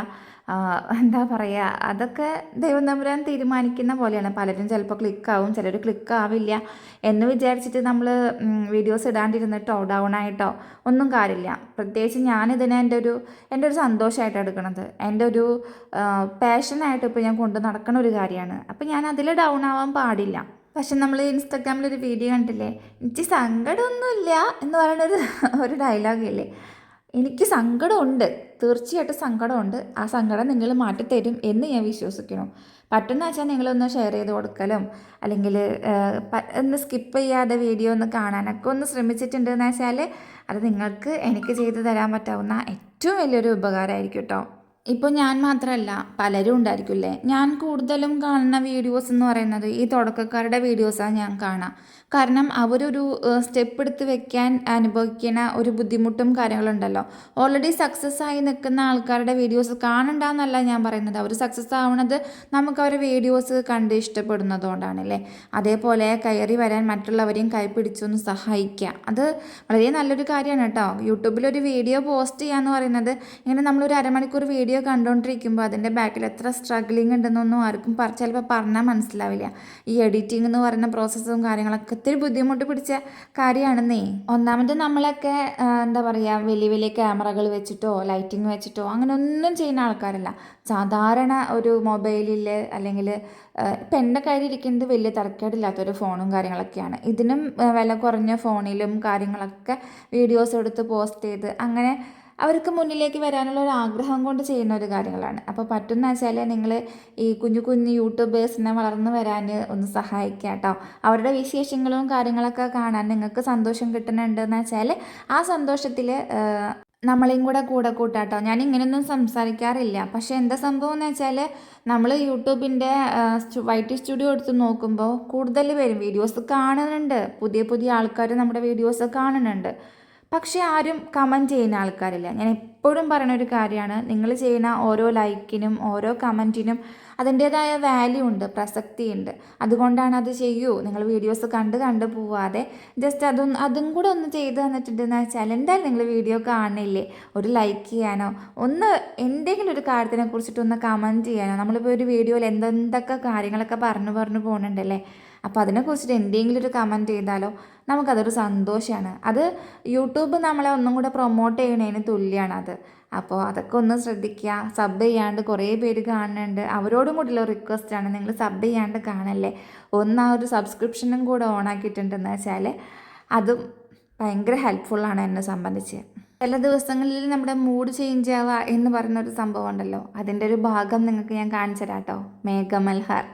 എന്താ പറയുക അതൊക്കെ ദൈവം തമ്പുരാൻ തീരുമാനിക്കുന്ന പോലെയാണ്. പലരും ചിലപ്പോൾ ക്ലിക്കാവും ചിലർ ക്ലിക്ക് ആവില്ല എന്ന് വിചാരിച്ചിട്ട് നമ്മൾ വീഡിയോസ് ഇടാണ്ടിരുന്നിട്ടോ ഡൗൺ ആയിട്ടോ ഒന്നും കാര്യമില്ല. പ്രത്യേകിച്ച് ഞാനിതിനെ എന്റെ ഒരു എന്റെ ഒരു സന്തോഷമായിട്ട് എടുക്കണത്. എന്റെ ഒരു പാഷനായിട്ട് ഇപ്പോൾ ഞാൻ കൊണ്ടു നടക്കുന്ന ഒരു കാര്യമാണ്. അപ്പോൾ ഞാൻ അതിൽ ഡൗൺ ആവാൻ പാടില്ല. പക്ഷെ നമ്മൾ ഇൻസ്റ്റാഗ്രാമിൽ ഒരു വീഡിയോ കണ്ടില്ലേ? എനിക്ക് സങ്കടമൊന്നുമില്ല എന്ന് പറയുന്ന <laughs> ഒരു ഡയലോഗില്ലേ എനിക്ക് സങ്കടമുണ്ട്. തീർച്ചയായിട്ടും സങ്കടമുണ്ട്. ആ സങ്കടം നിങ്ങൾ മാറ്റിത്തരും എന്ന് ഞാൻ വിശ്വസിക്കുന്നു. പറ്റുന്ന വെച്ചാൽ നിങ്ങളൊന്ന് ഷെയർ ചെയ്ത് കൊടുക്കലും. അല്ലെങ്കിൽ ഒന്ന് സ്കിപ്പ് ചെയ്യാതെ വീഡിയോ ഒന്ന് കാണാനൊക്കെ ഒന്ന് ശ്രമിച്ചിട്ടുണ്ടെന്ന് വെച്ചാൽ അത് നിങ്ങൾക്ക് എനിക്ക് ചെയ്തു തരാൻ പറ്റാവുന്ന ഏറ്റവും വലിയൊരു ഉപകാരമായിരിക്കും കേട്ടോ ഇപ്പോൾ ഞാൻ മാത്രമല്ല പലരും ഉണ്ടായിരിക്കില്ലേ ഞാൻ കൂടുതലും കാണുന്ന വീഡിയോസ് എന്ന് പറയുന്നത് ഈ തുടക്കക്കാരുടെ വീഡിയോസാണ് ഞാൻ കാണാം. കാരണം അവരൊരു സ്റ്റെപ്പ് എടുത്ത് വെക്കാൻ അനുഭവിക്കുന്ന ഒരു ബുദ്ധിമുട്ടും കാര്യങ്ങളുണ്ടല്ലോ. ഓൾറെഡി സക്സസ് ആയി നിൽക്കുന്ന ആൾക്കാരുടെ വീഡിയോസ് കാണണ്ടെന്നല്ല ഞാൻ പറയുന്നത്. അവർ സക്സസ് ആവുന്നത് നമുക്ക് അവരുടെ വീഡിയോസ് കണ്ട് ഇഷ്ടപ്പെടുന്നതുകൊണ്ടാണല്ലേ അതേപോലെ കയറി വരാൻ മറ്റുള്ളവരെയും കൈപ്പിടിച്ചൊന്ന് സഹായിക്കുക അത് വളരെ നല്ലൊരു കാര്യമാണ് കേട്ടോ. യൂട്യൂബിലൊരു വീഡിയോ പോസ്റ്റ് ചെയ്യുക എന്ന് പറയുന്നത് ഇങ്ങനെ നമ്മളൊരു അരമണിക്കൂർ വീഡിയോ കണ്ടുകൊണ്ടിരിക്കുമ്പോൾ അതിന്റെ ബാക്കിൽ എത്ര സ്ട്രഗ്ലിംഗ് ഉണ്ടെന്നൊന്നും ആർക്കും ചിലപ്പോൾ പറഞ്ഞാൽ മനസ്സിലാവില്ല. ഈ എഡിറ്റിംഗ് എന്ന് പറയുന്ന പ്രോസസ്സും കാര്യങ്ങളൊക്കെ ഒത്തിരി ബുദ്ധിമുട്ട് പിടിച്ച കാര്യമാണെന്നേ ഒന്നാമത് നമ്മളൊക്കെ എന്താ പറയുക വലിയ വലിയ ക്യാമറകൾ വെച്ചിട്ടോ ലൈറ്റിംഗ് വെച്ചിട്ടോ അങ്ങനെ ഒന്നും ചെയ്യുന്ന ആൾക്കാരല്ല. സാധാരണ ഒരു മൊബൈലിൽ അല്ലെങ്കിൽ ഇപ്പം എന്റെ കയ്യിലിരിക്കുന്നത് വലിയ തരക്കേടില്ലാത്തൊരു ഫോണും കാര്യങ്ങളൊക്കെയാണ്. ഇതിനും വില കുറഞ്ഞ ഫോണിലും കാര്യങ്ങളൊക്കെ വീഡിയോസ് എടുത്ത് പോസ്റ്റ് ചെയ്ത് അങ്ങനെ അവർക്ക് മുന്നിലേക്ക് വരാനുള്ള ഒരു ആഗ്രഹം കൊണ്ട് ചെയ്യുന്ന ഒരു കാര്യങ്ങളാണ്. അപ്പോൾ പറ്റുന്ന വെച്ചാൽ നിങ്ങൾ ഈ കുഞ്ഞു കുഞ്ഞു യൂട്യൂബേഴ്സിനെ വളർന്നു വരാൻ ഒന്ന് സഹായിക്കുക കേട്ടോ അവരുടെ വിശേഷങ്ങളും കാര്യങ്ങളൊക്കെ കാണാൻ നിങ്ങൾക്ക് സന്തോഷം കിട്ടുന്നുണ്ടെന്ന് വെച്ചാൽ ആ സന്തോഷത്തിൽ നമ്മളെയും കൂടെ കൂടെ കൂട്ടാട്ടോ. ഞാൻ ഇങ്ങനെയൊന്നും സംസാരിക്കാറില്ല. പക്ഷേ എന്താ സംഭവം എന്ന് വെച്ചാൽ നമ്മൾ യൂട്യൂബിന്റെ വൈറ്റി സ്റ്റുഡിയോ എടുത്ത് നോക്കുമ്പോൾ കൂടുതൽ പേരും വീഡിയോസ് കാണുന്നുണ്ട്. പുതിയ പുതിയ ആൾക്കാർ നമ്മുടെ വീഡിയോസ് കാണുന്നുണ്ട്. പക്ഷേ ആരും കമന്റ് ചെയ്യുന്ന ആൾക്കാരില്ല. ഞാൻ എപ്പോഴും പറയുന്ന ഒരു കാര്യമാണ് നിങ്ങൾ ചെയ്യുന്ന ഓരോ ലൈക്കിനും ഓരോ കമന്റിനും അതിന്റേതായ വാല്യൂ ഉണ്ട് പ്രസക്തി ഉണ്ട്. അതുകൊണ്ടാണ് അത് ചെയ്യൂ. നിങ്ങൾ വീഡിയോസ് കണ്ട് കണ്ട് പോവാതെ ജസ്റ്റ് അതൊന്ന് അതും കൂടെ ഒന്ന് ചെയ്ത് തന്നിട്ടുണ്ടെന്ന് വെച്ചാൽ എന്തായാലും നിങ്ങൾ വീഡിയോ കാണില്ലേ ഒരു ലൈക്ക് ചെയ്യാനോ ഒന്ന് എന്തെങ്കിലും ഒരു കാര്യത്തിനെ കുറിച്ചിട്ടൊന്ന് കമന്റ് ചെയ്യാനോ നമ്മളിപ്പോൾ ഒരു വീഡിയോയിൽ എന്തെന്തൊക്കെ കാര്യങ്ങളൊക്കെ പറഞ്ഞു പറഞ്ഞു പോകുന്നുണ്ടല്ലേ അപ്പോൾ അതിനെക്കുറിച്ചിട്ട് എന്തെങ്കിലും ഒരു കമന്റ് ചെയ്താലോ? നമുക്കതൊരു സന്തോഷമാണ് അത് യൂട്യൂബ് നമ്മളെ ഒന്നും കൂടെ പ്രൊമോട്ട് ചെയ്യണതിന് തുല്യമാണ് അത്. അപ്പോൾ അതൊക്കെ ഒന്ന് ശ്രദ്ധിക്കുക സബ് ചെയ്യാണ്ട് കുറേ പേര് കാണുന്നുണ്ട് അവരോടും കൂടിയുള്ള റിക്വസ്റ്റാണ് നിങ്ങൾ സബ് ചെയ്യാണ്ട് കാണല്ലേ? ഒന്ന് ആ ഒരു സബ്സ്ക്രിപ്ഷനും കൂടെ ഓൺ ആക്കിയിട്ടുണ്ടെന്ന് വെച്ചാൽ അതും ഭയങ്കര ഹെൽപ്ഫുള്ളാണ് എന്നെ സംബന്ധിച്ച്. ചില ദിവസങ്ങളിൽ നമ്മുടെ മൂഡ് ചേഞ്ച് ആവുക എന്ന് പറയുന്ന ഒരു സംഭവം ഉണ്ടല്ലോ. അതിന്റെ ഒരു ഭാഗം നിങ്ങൾക്ക് ഞാൻ കാണിച്ചു തരാം കേട്ടോ മേഘമൽഹാർ.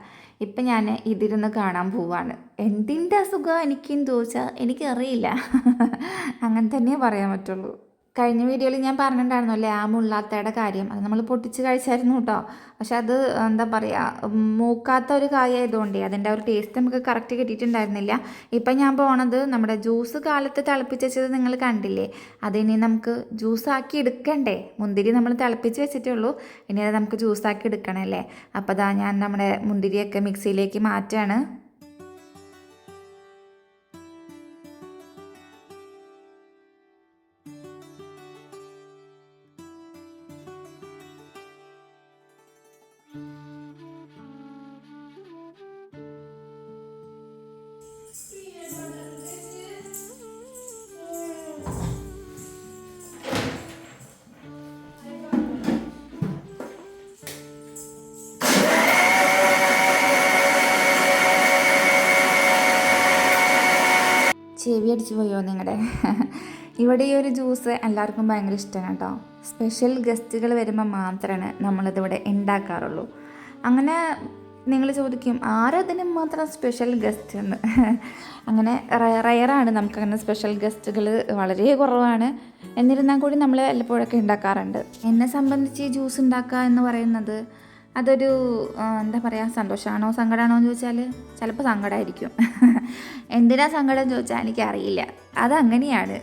ഇപ്പം ഞാൻ ഇതിരുന്ന് കാണാൻ പോവാണ്. എന്തിന്റെ അസുഖം എനിക്കും ചോദിച്ചാൽ എനിക്കറിയില്ല. <laughs> അങ്ങനെ തന്നെ പറയാൻ പറ്റുള്ളൂ. കഴിഞ്ഞ വീഡിയോയിൽ ഞാൻ പറഞ്ഞിട്ടുണ്ടായിരുന്നല്ലേ ആ മുള്ളാത്തയുടെ കാര്യം? അത് നമ്മൾ പൊട്ടിച്ച് കഴിച്ചായിരുന്നു കേട്ടോ. പക്ഷെ അത് എന്താ പറയുക മൂക്കാത്ത ഒരു കായമായതുകൊണ്ടേ അതിന്റെ ഒരു ടേസ്റ്റ് നമുക്ക് കറക്റ്റ് കിട്ടിയിട്ടുണ്ടായിരുന്നില്ല. ഇപ്പം ഞാൻ പോണത് നമ്മുടെ ജ്യൂസ് കാലത്ത് തിളപ്പിച്ച് വെച്ചത് നിങ്ങൾ കണ്ടില്ലേ? അതിനി നമുക്ക് ജ്യൂസാക്കി എടുക്കണ്ടേ? മുന്തിരി നമ്മൾ തിളപ്പിച്ച് വെച്ചിട്ടേ ഉള്ളൂ. ഇനി അത് നമുക്ക് ജ്യൂസാക്കി എടുക്കണമല്ലേ അപ്പോൾ അതാ ഞാൻ നമ്മുടെ മുന്തിരിയൊക്കെ മിക്സിയിലേക്ക് മാറ്റാണ്. ചെവി അടിച്ചു പോയോ നിങ്ങളുടെ <laughs> ഇവിടെ ഈ ഒരു ജ്യൂസ് എല്ലാവർക്കും ഭയങ്കര ഇഷ്ടമാണ് കേട്ടോ. സ്പെഷ്യൽ ഗസ്റ്റുകൾ വരുമ്പോൾ മാത്രമാണ് നമ്മളിതിവിടെ ഉണ്ടാക്കാറുള്ളൂ അങ്ങനെ നിങ്ങൾ ചോദിക്കും ആരതിന് മാത്രം സ്പെഷ്യൽ ഗസ്റ്റ് എന്ന് അങ്ങനെ റയറാണ് നമുക്കങ്ങനെ സ്പെഷ്യൽ ഗസ്റ്റുകൾ വളരെ കുറവാണ്. എന്നിരുന്നാൽ കൂടി നമ്മൾ വല്ലപ്പോഴൊക്കെ ഉണ്ടാക്കാറുണ്ട് എന്നെ സംബന്ധിച്ച് ഈ ജ്യൂസ് ഉണ്ടാക്കുക എന്ന് പറയുന്നത് അതൊരു എന്താ പറയുക സന്തോഷമാണോ സങ്കടമാണോ എന്ന് ചോദിച്ചാൽ ചിലപ്പോൾ സങ്കടമായിരിക്കും <laughs> എന്തിനാ സങ്കടം എന്ന് ചോദിച്ചാൽ എനിക്കറിയില്ല. അതങ്ങനെയാണ്.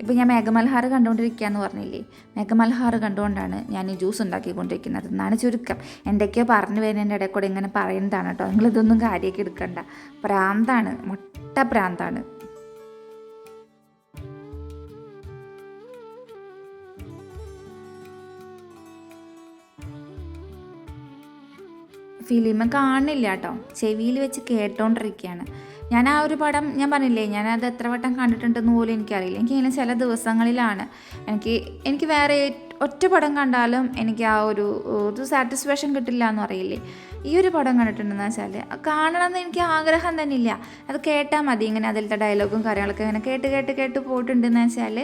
ഇപ്പം ഞാൻ മേഘമൽഹാർ കണ്ടുകൊണ്ടിരിക്കുക എന്ന് പറഞ്ഞില്ലേ? മേഘമൽഹാർ കണ്ടുകൊണ്ടാണ് ഞാൻ ഈ ജ്യൂസ് ഉണ്ടാക്കിക്കൊണ്ടിരിക്കുന്നത്. എന്നാണ് ചുരുക്കം. എന്തൊക്കെയോ പറഞ്ഞു വരുന്നതിന്റെ ഇടയിൽ കൂടെ ഇങ്ങനെ പറയുന്നതാണ് കേട്ടോ. നിങ്ങളിതൊന്നും കാര്യമൊക്കെ എടുക്കണ്ട. പ്രാന്താണ്. മുട്ട പ്രാന്താണ്. ഫിലിം കാണില്ല കേട്ടോ ചെവിയിൽ വെച്ച് കേട്ടോണ്ടിരിക്കുകയാണ് ഞാൻ ആ ഒരു പടം ഞാൻ പറഞ്ഞില്ലേ ഞാൻ അത് എത്ര വട്ടം കണ്ടിട്ടുണ്ടെന്ന് പോലും എനിക്കറിയില്ല. എനിക്ക് ഇങ്ങനെ ചില ദിവസങ്ങളിലാണ് എനിക്ക് എനിക്ക് വേറെ ഒറ്റ പടം കണ്ടാലും എനിക്ക് ആ ഒരു ഒരു സാറ്റിസ്ഫാക്ഷൻ കിട്ടില്ല എന്ന് പറയില്ലേ. ഈ ഒരു പടം കണ്ടിട്ടുണ്ടെന്ന് വെച്ചാൽ കാണണമെന്ന് എനിക്ക് ആഗ്രഹം തന്നെ ഇല്ല അത് കേട്ടാൽ മതി ഇങ്ങനെ അതിലത്തെ ഡയലോഗും കാര്യങ്ങളൊക്കെ ഇങ്ങനെ കേട്ട് കേട്ട് കേട്ട് പോയിട്ടുണ്ടെന്ന് വെച്ചാൽ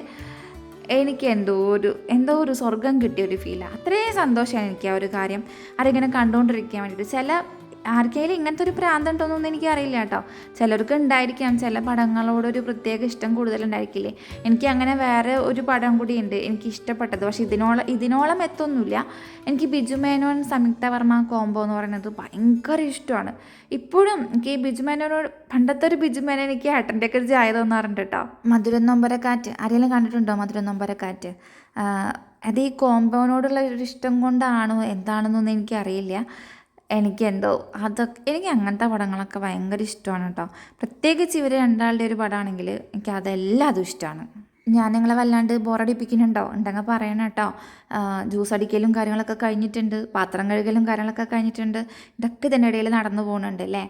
എനിക്ക് എന്തോ ഒരു എന്തോ ഒരു സ്വർഗം കിട്ടിയ ഒരു ഫീലാണ് അത്രയും സന്തോഷമാണ് എനിക്ക് ആ ഒരു കാര്യം. അതിങ്ങനെ കണ്ടുകൊണ്ടിരിക്കാൻ വേണ്ടിയിട്ട്. ചില ആർക്കെങ്കിലും ഇങ്ങനത്തെ ഒരു പ്രാന്തമുണ്ടോയെന്നൊന്നും എനിക്ക് അറിയില്ല കേട്ടോ. ചിലർക്ക് ഉണ്ടായിരിക്കാം ചില പടങ്ങളോടൊരു പ്രത്യേക ഇഷ്ടം കൂടുതലുണ്ടായിരിക്കില്ലേ. എനിക്ക് അങ്ങനെ വേറെ ഒരു പടം കൂടി ഉണ്ട് എനിക്ക് ഇഷ്ടപ്പെട്ടത്. പക്ഷേ ഇതിനോളം ഇതിനോളം എത്തൊന്നുമില്ല. എനിക്ക് ബിജു മേനോൻ സംയുക്ത വർമ്മ കോംബോ എന്ന് പറയുന്നത് ഭയങ്കര ഇഷ്ടമാണ്. ഇപ്പോഴും എനിക്ക് ഈ ബിജു മേനോനോട് പണ്ടത്തെ ഒരു ബിജു മേനോൻ എനിക്ക് ഏട്ടന്റെ ഒക്കെ ചായ തോന്നാറുണ്ട് കേട്ടോ. മധുരം നൊമ്പരക്കാറ്റ്. ആരെങ്കിലും കണ്ടിട്ടുണ്ടോ മധുരം നൊമ്പരക്കാറ്റ്? അത് ഈ കോമ്പോനോടുള്ള ഒരു ഇഷ്ടം കൊണ്ടാണോ എന്താണെന്നൊന്നും എനിക്കറിയില്ല. എനിക്ക് എന്തോ അതൊക്കെ എനിക്ക് അങ്ങനത്തെ പടങ്ങളൊക്കെ ഭയങ്കര ഇഷ്ടമാണ് കേട്ടോ. പ്രത്യേകിച്ച് ഇവർ രണ്ടാളുടെ ഒരു പടമാണെങ്കിൽ എനിക്ക് അതെല്ലാതും ഇഷ്ടമാണ്. ഞാൻ നിങ്ങളെ വല്ലാണ്ട് ബോറടിപ്പിക്കുന്നുണ്ടോ ഉണ്ടെങ്കിൽ പറയണം കേട്ടോ. ജ്യൂസ് അടിക്കലും കാര്യങ്ങളൊക്കെ കഴിഞ്ഞിട്ടുണ്ട് പാത്രം കഴുകലും കാര്യങ്ങളൊക്കെ കഴിഞ്ഞിട്ടുണ്ട് ഇതൊക്കെ ഇതിന്റെ ഇടയിൽ നടന്നു പോകുന്നുണ്ട് അല്ലേ?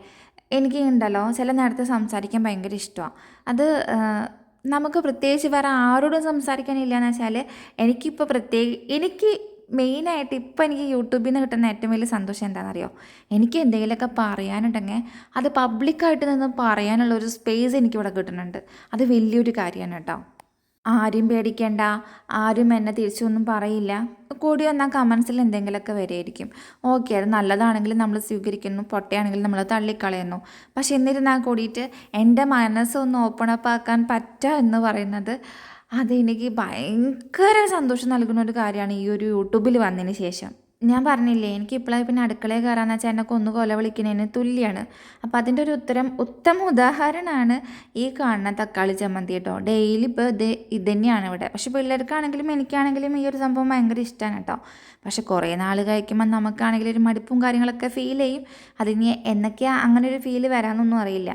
എനിക്ക് ഉണ്ടല്ലോ ചില നേരത്തെ സംസാരിക്കാൻ ഭയങ്കര ഇഷ്ടമാണ് അത് നമുക്ക് പ്രത്യേകിച്ച് വേറെ ആരോടും സംസാരിക്കാനില്ല എന്ന് വെച്ചാൽ എനിക്കിപ്പോൾ പ്രത്യേക എനിക്ക് മെയിനായിട്ട് ഇപ്പോൾ എനിക്ക് യൂട്യൂബിൽ നിന്ന് കിട്ടുന്ന ഏറ്റവും വലിയ സന്തോഷം എന്താണെന്നറിയോ? എനിക്ക് എന്തെങ്കിലുമൊക്കെ പറയാനുണ്ടെങ്കിൽ അത് പബ്ലിക്കായിട്ട് നിന്ന് പറയാനുള്ള ഒരു സ്പേസ് എനിക്കിവിടെ കിട്ടുന്നുണ്ട്. അത് വലിയൊരു കാര്യമാണ് കേട്ടോ. ആരും പേടിക്കേണ്ട. ആരും എന്നെ തിരിച്ചൊന്നും പറയില്ല. കൂടി വന്നാൽ കമൻസിൽ എന്തെങ്കിലുമൊക്കെ വരെയായിരിക്കും ഓക്കെ അത് നല്ലതാണെങ്കിൽ നമ്മൾ സ്വീകരിക്കുന്നു. പൊട്ടയാണെങ്കിൽ നമ്മൾ തള്ളിക്കളയുന്നു. പക്ഷെ എന്നിരുന്നാൽ കൂടിയിട്ട് എന്റെ മനസ്സൊന്ന് ഓപ്പൺ അപ്പ് ആക്കാൻ പറ്റുക എന്ന് പറയുന്നത് അതെനിക്ക് ഭയങ്കര സന്തോഷം നൽകുന്ന ഒരു കാര്യമാണ് ഈ ഒരു യൂട്യൂബിൽ വന്നതിന് ശേഷം. ഞാൻ പറഞ്ഞില്ലേ എനിക്ക് ഇപ്പോഴായി പിന്നെ അടുക്കളയിൽ കയറാന്ന് വെച്ചാൽ എന്നെ കൊന്നു കൊല വിളിക്കുന്നതിന് തുല്യമാണ് അപ്പോൾ അതിന്റെ ഒരു ഉത്തരം ഉത്തമ ഉദാഹരണമാണ് ഈ കാണുന്ന തക്കാളി ചമ്മന്തി കേട്ടോ. ഡെയിലി ഇപ്പോൾ ഇത് ഇത് തന്നെയാണ് ഇവിടെ. പക്ഷെ പിള്ളേർക്കാണെങ്കിലും എനിക്കാണെങ്കിലും ഈ ഒരു സംഭവം ഭയങ്കര ഇഷ്ടമാണ് കേട്ടോ. പക്ഷെ കുറേ നാൾ കഴിക്കുമ്പോൾ നമുക്കാണെങ്കിൽ ഒരു മടുപ്പും കാര്യങ്ങളൊക്കെ ഫീൽ ചെയ്യും. അതിന് എന്നൊക്കെയാ അങ്ങനെ ഒരു ഫീൽ വരാമെന്നൊന്നും അറിയില്ല.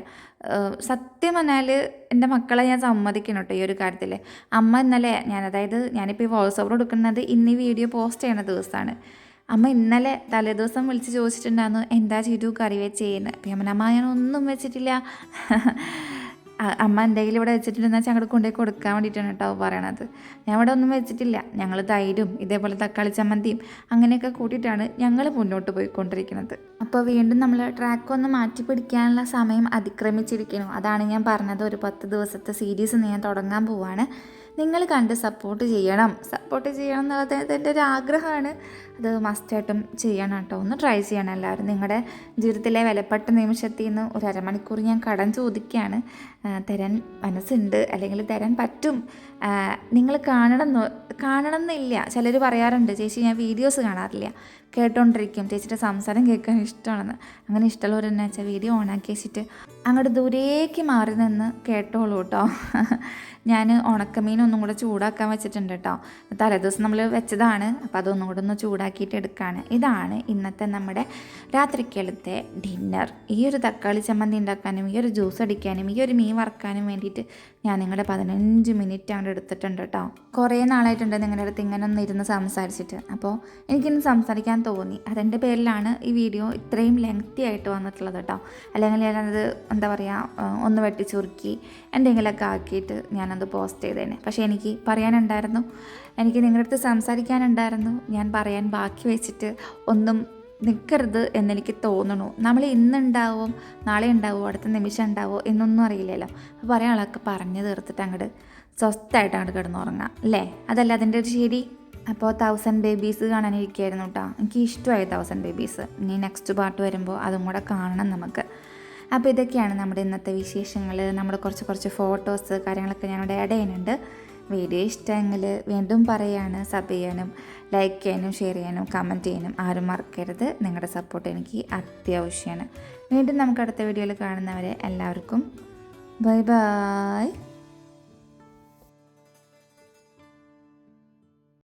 സത്യം പറഞ്ഞാൽ എന്റെ മക്കളെ ഞാൻ സമ്മതിക്കണം കേട്ടോ ഈ ഒരു കാര്യത്തിൽ അമ്മ ഇന്നലെ ഞാൻ അതായത് ഞാനിപ്പോൾ ഈ വോയിസ് ഓവർ കൊടുക്കുന്നത് ഇന്ന് ഈ വീഡിയോ പോസ്റ്റ് ചെയ്യുന്ന ദിവസമാണ് അമ്മ ഇന്നലെ തലേദിവസം വിളിച്ച് ചോദിച്ചിട്ടുണ്ടായിരുന്നു എന്താ ചെയ്തു കറി വെച്ച് ചെയ്യുന്നത് അപ്പം അമ്മ ഞാൻ ഒന്നും വെച്ചിട്ടില്ല. അമ്മ എന്തെങ്കിലും ഇവിടെ വെച്ചിട്ടുണ്ടെന്ന് വെച്ചാൽ അങ്ങോട്ട് കൊണ്ടുപോയി കൊടുക്കാൻ വേണ്ടിയിട്ടാണ് കേട്ടോ പറയണത്. ഞാൻ ഇവിടെ ഒന്നും വെച്ചിട്ടില്ല. ഞങ്ങൾ തൈരും ഇതേപോലെ തക്കാളി ചമ്മന്തിയും അങ്ങനെയൊക്കെ കൂട്ടിയിട്ടാണ് ഞങ്ങൾ മുന്നോട്ട് പോയിക്കൊണ്ടിരിക്കുന്നത് അപ്പോൾ വീണ്ടും നമ്മൾ ട്രാക്ക് ഒന്ന് മാറ്റി പിടിക്കാനുള്ള സമയം അതിക്രമിച്ചിരിക്കുന്നു. അതാണ് ഞാൻ പറഞ്ഞത് ഒരു പത്ത് ദിവസത്തെ സീരീസ് ഞാൻ തുടങ്ങാൻ പോവാണ്. നിങ്ങൾ കണ്ട് സപ്പോർട്ട് ചെയ്യണം. സപ്പോർട്ട് ചെയ്യണം എന്നുള്ളത് എന്റെ ഒരു ആഗ്രഹമാണ്. അത് മസ്റ്റായിട്ടും ചെയ്യണം കേട്ടോ ഒന്ന് ട്രൈ ചെയ്യണം എല്ലാവരും. നിങ്ങളുടെ ജീവിതത്തിലെ വിലപ്പെട്ട നിമിഷത്തിൽ നിന്ന് ഒരു അരമണിക്കൂർ ഞാൻ കടം ചോദിക്കുകയാണ്. തരാൻ മനസ്സുണ്ട് അല്ലെങ്കിൽ തരാൻ പറ്റും. നിങ്ങൾ കാണണം എന്ന് കാണണം എന്നില്ല ചിലർ പറയാറുണ്ട് ചേച്ചി ഞാൻ വീഡിയോസ് കാണാറില്ല. കേട്ടോണ്ടിരിക്കും. ചേച്ചിയുടെ സംസാരം കേൾക്കാൻ ഇഷ്ടമാണെന്ന്. അങ്ങനെ ഇഷ്ടമുള്ളവർ തന്നെ വെച്ചാൽ വീഡിയോ ഓണാക്കി വെച്ചിട്ട് അങ്ങോട്ട് ദൂരേക്ക് മാറി നിന്ന് കേട്ടോളൂ കേട്ടോ ഞാൻ ഉണക്കമീൻ ഒന്നും കൂടെ ചൂടാക്കാൻ വെച്ചിട്ടുണ്ട് കേട്ടോ തലേദിവസം നമ്മൾ വെച്ചതാണ്. അപ്പോൾ അതൊന്നും കൂടെ ഒന്ന് ചൂടാക്കിയിട്ട് എടുക്കുകയാണ് ഇതാണ് ഇന്നത്തെ നമ്മുടെ രാത്രിക്കാലത്തെ ഡിന്നർ. ഈ ഒരു തക്കാളി ചമ്മന്തി ഉണ്ടാക്കാനും ഈ ഒരു ജ്യൂസ് അടിക്കാനും ഈ ഒരു മീൻ വറക്കാനും വേണ്ടിയിട്ട് ഞാൻ നിങ്ങളുടെ പതിനഞ്ച് മിനിറ്റ് അങ്ങോട്ട് എടുത്തിട്ടുണ്ട് കേട്ടോ കുറേ നാളായിട്ടുണ്ട് നിങ്ങളുടെ അടുത്ത് ഇങ്ങനെ ഒന്ന് ഇരുന്ന് സംസാരിച്ചിട്ട്. അപ്പോൾ എനിക്കിന്ന് സംസാരിക്കാൻ തോന്നി. അതിന്റെ പേരിലാണ് ഈ വീഡിയോ ഇത്രയും ലെങ്തി ആയിട്ട് വന്നിട്ടുള്ളത് കേട്ടോ അല്ലെങ്കിൽ ഞാനത് എന്താ പറയുക ഒന്ന് വെട്ടി ചുരുക്കി എന്തെങ്കിലുമൊക്കെ ആക്കിയിട്ട് ഞാനത് പോസ്റ്റ് ചെയ്തേനെ. പക്ഷേ എനിക്ക് പറയാനുണ്ടായിരുന്നു. എനിക്ക് നിങ്ങളുടെ അടുത്ത് സംസാരിക്കാനുണ്ടായിരുന്നു. ഞാൻ പറയാൻ ബാക്കി വെച്ചിട്ട് ഒന്നും നിൽക്കരുത് എന്നെനിക്ക് തോന്നണു നമ്മൾ ഇന്നുണ്ടാവും നാളെ ഉണ്ടാവുമോ അടുത്ത നിമിഷം ഉണ്ടാവുമോ എന്നൊന്നും അറിയില്ലല്ലോ. അപ്പോൾ പറയാൻ ആളൊക്കെ പറഞ്ഞു തീർത്തിട്ട് അങ്ങോട്ട് സ്വസ്ഥമായിട്ട് അങ്ങോട്ട് കിടന്നുറങ്ങാം അല്ലേ? അതല്ല അതിന്റെ ഒരു ശരി. അപ്പോൾ തൗസൻഡ് ബേബീസ് കാണാനിരിക്കുകയായിരുന്നു കേട്ടോ. എനിക്ക് ഇഷ്ടമായി തൗസൻഡ് ബേബീസ് ഇനി നെക്സ്റ്റ് പാർട്ട് വരുമ്പോൾ അതും കൂടെ കാണണം നമുക്ക്. അപ്പോൾ ഇതൊക്കെയാണ് നമ്മുടെ ഇന്നത്തെ വിശേഷങ്ങൾ. നമ്മുടെ കുറച്ച് കുറച്ച് ഫോട്ടോസ് കാര്യങ്ങളൊക്കെ ഞാനിവിടെ ആഡ് ചെയ്യുന്നുണ്ട്. വീഡിയോ ഇഷ്ടമെങ്കിൽ വീണ്ടും പറയാണ് സബ് ചെയ്യാനും ലൈക്ക് ചെയ്യാനും ഷെയർ ചെയ്യാനും കമന്റ് ചെയ്യാനും ആരും മറക്കരുത്. നിങ്ങളുടെ സപ്പോർട്ട് എനിക്ക് അത്യാവശ്യമാണ്. വീണ്ടും നമുക്ക് അടുത്ത വീഡിയോയിൽ കാണുന്നവരെ എല്ലാവർക്കും ബൈ ബൈ